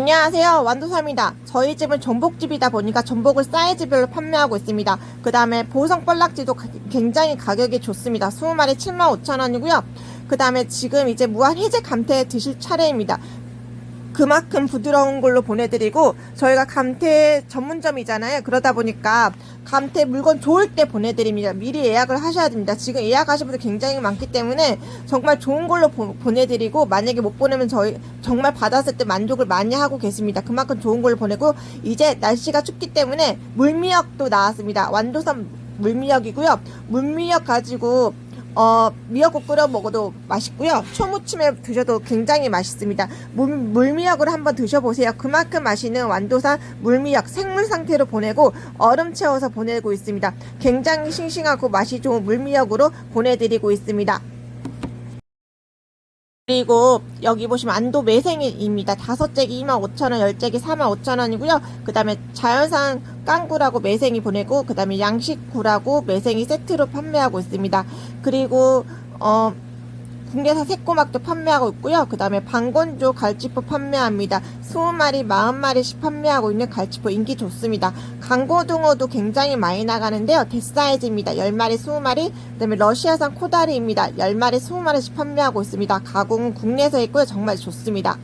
안녕하세요. 완도삼입니다. 저희 집은 전복집이다 보니까 전복을 사이즈별로 판매하고 있습니다. 그 다음에 보성 뻘락지도 가- 굉장히 가격이 좋습니다. 20마리 75,000원이고요. 그 다음에 지금 이제 무한 해제 감태 드실 차례입니다 그만큼 부드러운 걸로 보내드리고 저희가 감태 전문점이잖아요. 그러다 보니까 감태 물건 좋을 때 보내드립니다. 미리 예약을 하셔야 됩니다. 지금 예약하신 분들 굉장히 많기 때문에 정말 좋은 걸로 보, 보내드리고 만약에 못 보내면 저희 정말 받았을 때 만족을 많이 하고 계십니다. 그만큼 좋은 걸로 보내고 이제 날씨가 춥기 때문에 물미역도 나왔습니다. 완도산 물미역이고요. 물미역 가지고 어, 미역국 끓여 먹어도 맛있고요. 초무침에 드셔도 굉장히 맛있습니다. 물, 물미역을 한번 드셔보세요. 그만큼 맛있는 완도산 물미역 생물 상태로 보내고 얼음 채워서 보내고 있습니다. 굉장히 싱싱하고 맛이 좋은 물미역으로 보내드리고 있습니다. 그리고 여기 보시면 안도 매생이입니다. 다섯 째기 25,000원, 열 째기 45,000원이고요. 그 다음에 자연산 깡구라고 매생이 보내고, 그 다음에 양식구라고 매생이 세트로 판매하고 있습니다. 그리고, 어, 국내산 새꼬막도 판매하고 있고요. 그 다음에 방건조 갈치포 판매합니다. 20마리, 40마리씩 판매하고 있는 갈치포 인기 좋습니다. 강고등어도 굉장히 많이 나가는데요. 대사이즈입니다. 10마리, 20마리. 그 다음에 러시아산 코다리입니다. 10마리, 20마리씩 판매하고 있습니다. 가공은 국내에서 있고요. 정말 좋습니다.